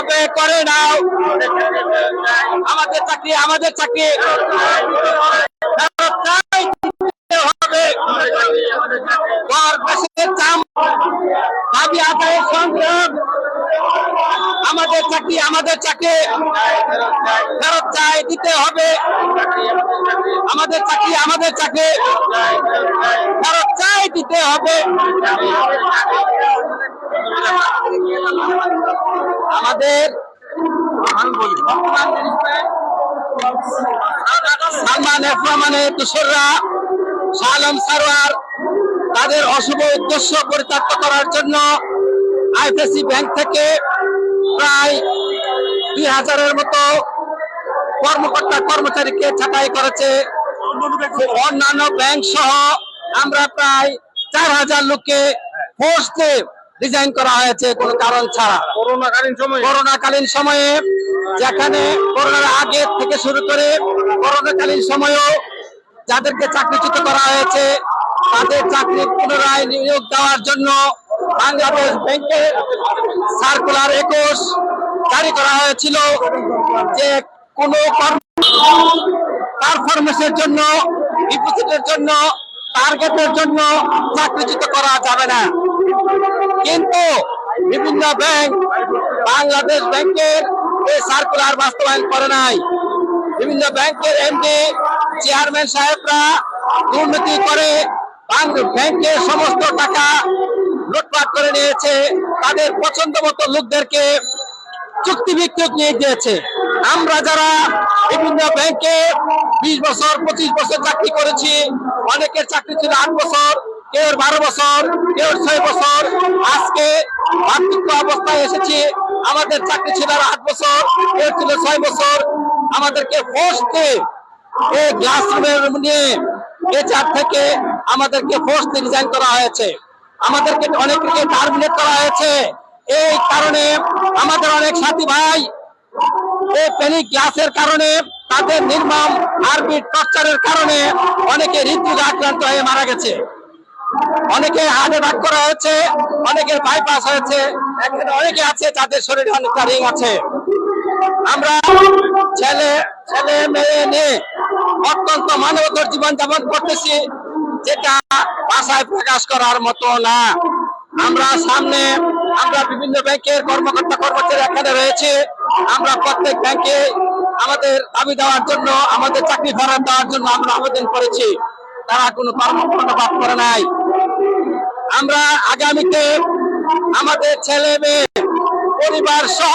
হবে, করে নাও। আমাদের চাকরি আমাদের চাকরি। হবে। আমাদের চাকরি আমাদের চাকরি। ফেরত চাই দিতে হবে। আমাদের চাকরি আমাদের চাকরি। তারা চাই দিতে হবে। আমাদের সালমান এফ রহমানের কিশোররা শালম সারোয়ার তাদের অশুভ উদ্দেশ্য পরিত্যাক্ত করার জন্য আইপিএসি ব্যাংক থেকে প্রায় দুই হাজারের মতো কর্মকর্তা কর্মচারীকে ছাঁটাই করেছে অন্যান্য ব্যাংক সহ আমরা প্রায় চার হাজার লোককে ফোর্সে ডিজাইন করা হয়েছে কোনো কারণ ছাড়া। করোনাকালীন সময়। করোনাকালীন সময়ে যেখানে করোনার আগে থেকে শুরু করে করোনাকালীন সময়েও যাদেরকে চাকরিচ্যুত করা হয়েছে তাদের চাকরি পুনরায় নিয়োগ দেওয়ার জন্য বাংলাদেশ ব্যাংকের সার্কুলার একুশ জারি করা হয়েছিল যে কোনো পারফরমেন্সের জন্য ডিপোজিটের জন্য টার্গেটের জন্য চাকরিচ্যুত করা যাবে না। কিন্তু বিভিন্ন ব্যাংক বাংলাদেশ ব্যাংকের এই সার্কুলার বাস্তবায়ন করে নাই। বিভিন্ন ব্যাংকের এমডি চেয়ারম্যান সাহেবরা দুর্নীতি করে ব্যাংকের সমস্ত টাকা লুটপাট করে নিয়েছে। তাদের পছন্দ মতো লোকদেরকে চুক্তি ভিত্তিক নিয়ে দিয়েছে। আমরা যারা বিভিন্ন ব্যাংকে বিশ বছর, পঁচিশ বছর চাকরি করেছি, অনেকের চাকরি ছিল আট বছর কেউ বারো বছর কেউ ছয় বছর। আজকে বার্ধক্য অবস্থায় এসেছি। আমাদের চাকরি ছিল আট বছর কেউ ছিল ছয় বছর। আমাদেরকে ফোর্সতে এই গ্লাস রুমের নিয়ে এচার থেকে আমাদেরকে ফোর্সতে রিজাইন করা হয়েছে। আমাদেরকে অনেককে টার্মিনেট করা হয়েছে। এই কারণে আমাদের অনেক সাথী ভাই গ্লাসের কারণে, তাদের নির্মম হারবিট টর্চারের কারণে অনেকে হৃদরোগে আক্রান্ত হয়ে মারা গেছে। অনেকে হার্ট অ্যাটাক করা হয়েছে অনেকের বাইপাস হয়েছে, এখানে অনেকে আছে যাদের শরীরে অনেকটা রিং আছে। আমরা ছেলে ছেলে, মেয়ে নিয়ে অত্যন্ত মানবতর জীবন যাপন করতেছি, যেটা ভাষায় প্রকাশ করার মতো না। আমরা সামনে আমরা বিভিন্ন ব্যাংকের কর্মকর্তা কর্মচারী এখানে রয়েছে। আমরা প্রত্যেক ব্যাংকে আমাদের দাবি দেওয়ার জন্য, আমাদের চাকরি ফেরত দেওয়ার জন্য আমরা আবেদন করেছি। তারা কোনো কর্মকর্তা করে নাই। আমরা আগামীতে আমাদের ছেলে মেয়ে, পরিবার সহ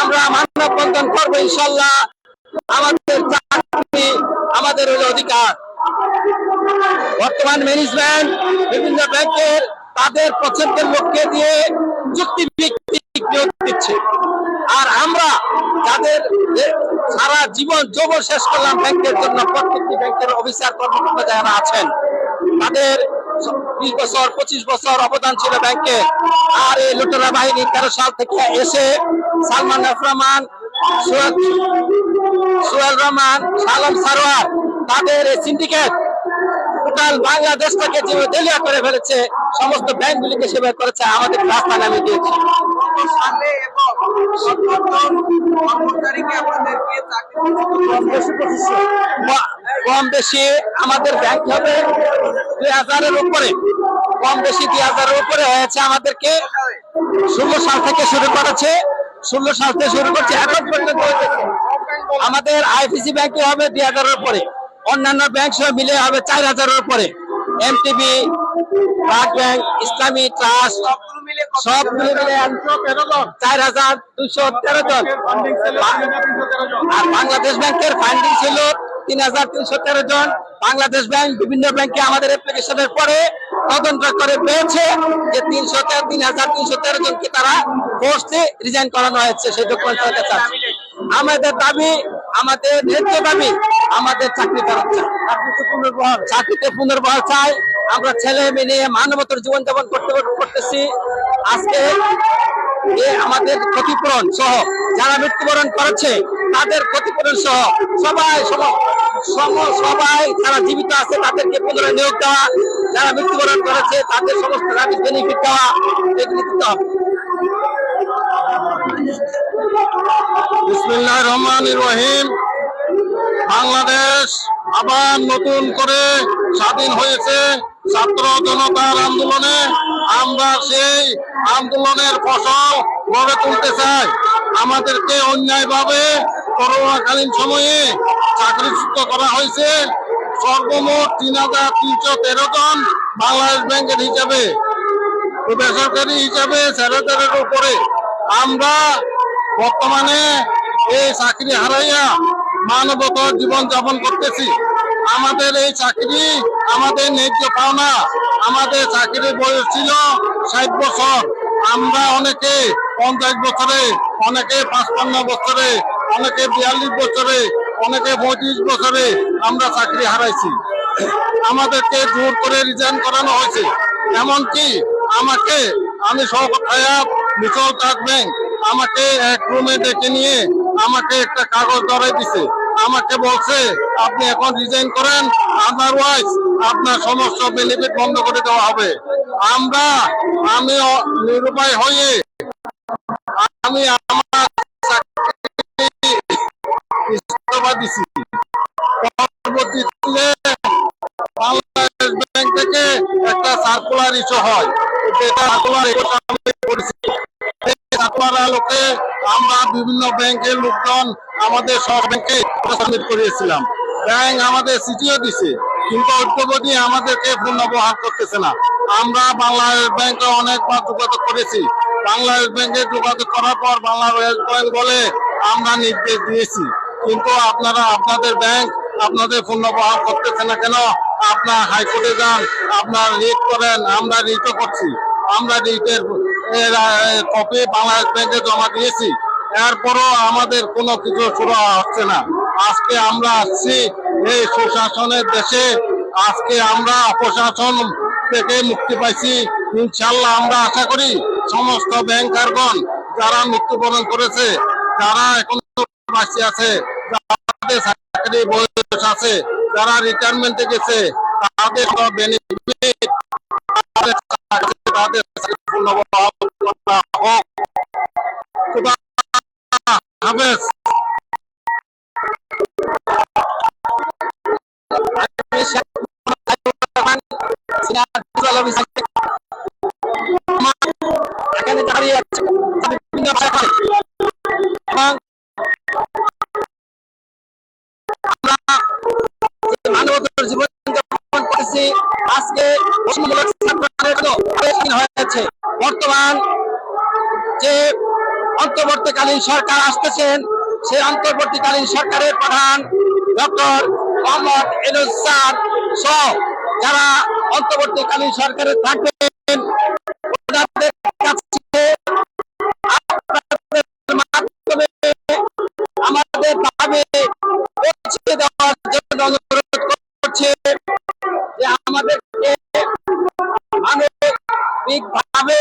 আমরা মানববন্ধন করব ইনশাল্লাহ। আমাদের চাকরি, আমাদের অধিকার। বর্তমান ম্যানেজমেন্ট বিভিন্ন ব্যাংকের তাদের পছন্দের লোককে দিয়ে চুক্তি ভিত্তিক দিচ্ছে। আর আমরা যাদের সারা জীবন যোগ শেষ করলাম ব্যাংকের জন্য, প্রত্যেকটি ব্যাংকের অফিসার কর্মকর্তা যারা আছেন, তাদের বিশ বছর, পঁচিশ বছর অবদান ছিল ব্যাংকে। আর এই লুটেরা বাহিনী তেরো সাল থেকে এসে সালমান রহমান সোহেল রহমান সালম সারোয়ার, তাদের এই সিন্ডিকেট টোটাল বাংলাদেশটাকে যে দেলিয়া করে ফেলেছে, সমস্ত ব্যাংকগুলিকে সেবা করেছে, আমাদের রাস্তা নামে দিয়েছে। সালে এবং কর্মচারীকে আপনাদেরকে কম বেশি আমাদের ব্যাংক হবে দুই হাজারের উপরে। কম বেশি দুই হাজারের উপরে হয়েছে আমাদেরকে ষোলো সাল থেকে শুরু করেছে। ষোলো সাল থেকে শুরু করছে এখন পর্যন্ত। আমাদের আইপিসি ব্যাংকে হবে দুই হাজারের উপরে। অন্যান্য ব্যাংক সহ মিলে হবে চার হাজারের উপরে। এমটিবি ইসলামী ট্রাস্ট সব মিলে মিলে চার হাজার দুইশো তেরো জন। আর বাংলাদেশ ব্যাংকের ফান্ডিং ছিল তিন হাজার তিনশো তেরো জন। বাংলাদেশ ব্যাংক বিভিন্ন ব্যাংকে আমাদের অ্যাপ্লিকেশনের পরে তদন্ত করে পেয়েছে যে তিনশো তিন হাজার তিনশো তেরো জনকে তারা ফোর্সে রিজাইন করানো হয়েছে, সেই ডকুমেন্ট আমাদের দাবি, আমাদের ন্যায্য দাবি, আমাদের চাকরি ফেরত চাই চাকরিতে পুনর্বহাল চাই আমরা ছেলে মেয়ে নিয়ে জীবন যাপন করতে করতেছি। আজকে আমাদের ক্ষতিপূরণ সহ যারা মৃত্যুবরণ করেছে, তাদের ক্ষতিপূরণ সহ সবাই সবাই যারা জীবিত আছে, তাদেরকে পুনরায় নিয়োগ দেওয়া। যারা মৃত্যুবরণ করেছে, তাদের সমস্ত বেনিফিট দেওয়া। এগুলি দিতে হবে। বিসমিল্লাহ রহমান রহিম। বাংলাদেশ আবার নতুন করে স্বাধীন হয়েছে। ছাত্র জনতার আন্দোলনে আমরা সেই আন্দোলনের ফসল গড়ে তুলতে চাই। আমাদেরকে অন্যায়ভাবে করোনাকালীন সময়ে চাকরিচ্যুত করা হয়েছে। সর্বমোট তিন হাজার তিনশো তেরো জন বাংলাদেশ ব্যাংকের হিসাবে, বেসরকারি হিসাবে ছেলেদের উপরে। আমরা বর্তমানে এই চাকরি হারাইয়া মানবতার জীবন যাপন করতেছি। আমাদের এই চাকরি, আমাদের ন্যায্য পাওনা, আমাদের চাকরির বয়স ছিল ষাট বছর। আমরা অনেকে পঞ্চাশ বছরে, অনেকে পাঁচপান্ন বছরে, অনেকে বিয়াল্লিশ বছরে, অনেকে পঁয়ত্রিশ বছরে আমরা চাকরি হারাইছি। আমাদেরকে জোর করে রিজাইন করানো হয়েছে। এমনকি আমাকে, আমি সহকায়াত মিশল কাজ ব্যাংক আমাকে এক রুমে ডেকে নিয়ে আমাকে একটা কাগজ ধরাই দিছে। আমাকে বলছে, আপনি এখন রিজাইন করেন আদারওয়াইজ আপনার সমস্ত বেনিফিট বন্ধ করে দেওয়া হবে। আমরা, আমি নিরুপায় হয়ে, আমি আমার ইস্তফা দিছি। পরবর্তীতে বাংলাদেশ ব্যাংক থেকে একটা সার্কুলার ইস্যু হয়। যেটা সার্কুলার আমি করেছি। সার্কুলার আলোকে আমরা বিভিন্ন ব্যাংকের লোকজন আমাদের সব ব্যাংকে সাবমিট করিয়েছিলাম। ব্যাংক আমাদের চিঠিও দিছে, কিন্তু ঐক্যবদ্ধী আমাদেরকে পুনর্বহাল করতেছে না। আমরা বাংলাদেশ ব্যাংকে অনেকবার যোগাযোগ করেছি। বাংলাদেশ ব্যাংকে যোগাযোগ করার পর বাংলাদেশ ব্যাংক বলে আমরা নির্দেশ দিয়েছি। কিন্তু আপনারা, আপনাদের ব্যাংক আপনাদের পুনর্বহাল করতেছে না কেন? আপনার হাইকোর্টে যান, আপনার রিট করেন, আমরা রিটও করছি। আমরা রিটের কপি বাংলাদেশ ব্যাংকে জমা দিয়েছি। এরপরও আমাদের কোনো কিছু শুরু হচ্ছে না। আজকে আমরা আসছি এই সুশাসনের দেশে। আজকে আমরা প্রশাসন থেকে মুক্তি পাইছি। ইনশাল্লাহ আমরা আশা করি সমস্ত ব্যাংকারগণ যারা মৃত্যুবরণ করেছে, যারা এখন বাঁচে আছে, যাদের চাকরি বয়স আছে, যারা রিটায়ারমেন্টে গেছে, তাদের সব বেনিফিট তাদের বর্তমান যে অন্তর্বর্তীকালীন সরকার আসতেছেন, সেই অন্তর্বর্তীকালীন সরকারের প্রধান ডক্টর মোহাম্মদ এনুজ স্যার সহ যারা অন্তর্বর্তীকালীন সরকারে থাকবেন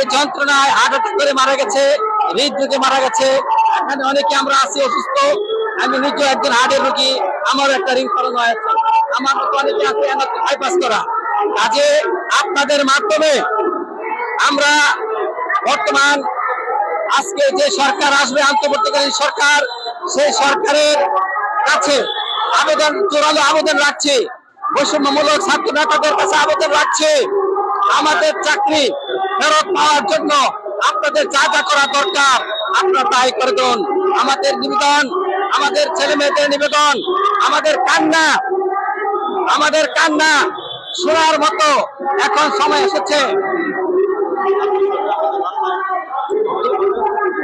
এই যন্ত্রণায় হার্ট অ্যাটাক করে মারা গেছে, হৃদরোগে মারা গেছে। এখানে অনেকে আমরা আছি অসুস্থ। আমি নিজে একজন হার্টের রোগী, আমারও একটা রিং করানো হয়েছে আমার মতো অনেকে আছে বাইপাস করা। কাজে আপনাদের মাধ্যমে আমরা বর্তমান আজকে যে সরকার আসবে অন্তর্বর্তীকালীন সরকার, সেই সরকারের কাছে আবেদন, জোরালো আবেদন রাখছে। বৈষম্যমূলক ছাত্র নেতাদের কাছে আবেদন রাখছে। আমাদের চাকরি ফেরত পাওয়ার জন্য আপনাদের যা যা করা দরকার, আপনারা তাই করে দেন। আমাদের নিবেদন, আমাদের ছেলে মেয়েদের নিবেদন, আমাদের কান্না আমাদের কান্না শোনার মতো এখন সময় এসেছে।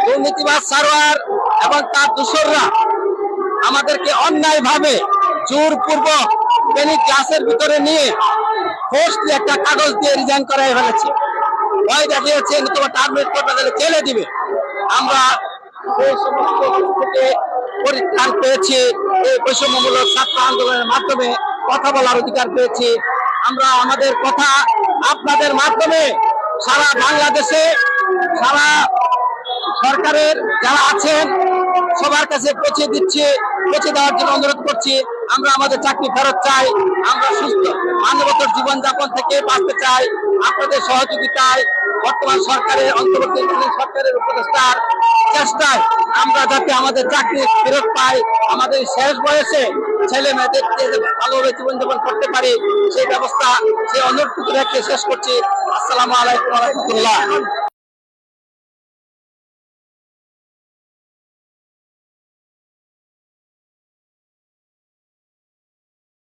দুর্নীতিবাদ সারোয়ার এবং তার দূষররা আমাদেরকে অন্যায় ভাবে জোরপূর্বক তিনি ক্লাসের ভিতরে নিয়ে পোস্ট একটা কাগজ দিয়ে রিজাইন করাই ফেলেছে। ভয় দেখিয়েছে তোমার টার্মিনেট করতে তাহলে জেলে দিবে। আমরা পরিত্রাণ পেয়েছি, এই বৈষম্যমূলক ছাত্র আন্দোলনের মাধ্যমে কথা বলার অধিকার পেয়েছি। আমরা আমাদের কথা আপনাদের মাধ্যমে সারা বাংলাদেশে, সারা সরকারের যারা আছেন, সবার কাছে পৌঁছে দিচ্ছি, পৌঁছে দেওয়ার জন্য অনুরোধ করছি। আমরা আমাদের চাকরি ফেরত চাই, আমরা সুস্থ, মানবতর জীবনযাপন থেকে বাঁচতে চাই। আপনাদের সহযোগিতায় বর্তমান সরকারের অন্তর্বর্তীকালীন সরকারের উপদেষ্টার চেষ্টায় আমরা যাতে আমাদের চাকরি ফেরত পাই, আমাদের শেষ বয়সে ছেলে মেয়েদেরকে ভালোভাবে জীবনযাপন করতে পারি, সেই ব্যবস্থা, সেই অনুরোধটুকু রেখে শেষ করছি। আসসালামু আলাইকুম রহমতুল্লাহ।